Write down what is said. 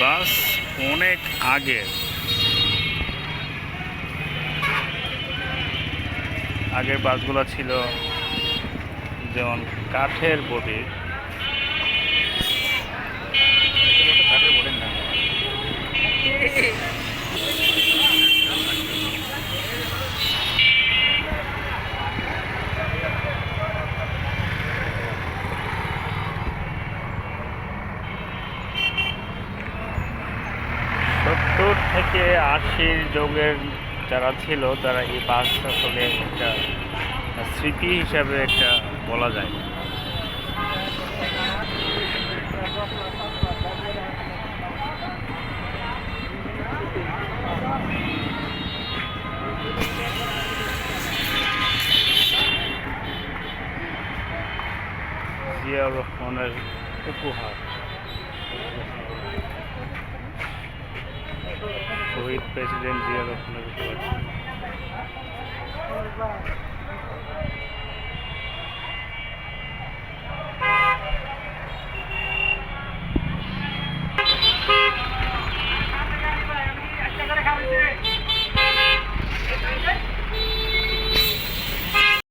বাস অনেক আগের আগের বাসগুলো ছিল যেমন কাঠের বডি সত্তর থেকে আশির যুগের যারা ছিল, তারা এই বাস আসলে একটা স্মৃতি হিসাবে একটা বলা যায়। রহমানের উপহার। শহীদ প্রেসিডেন্ট জিয়া রহমানের উপহার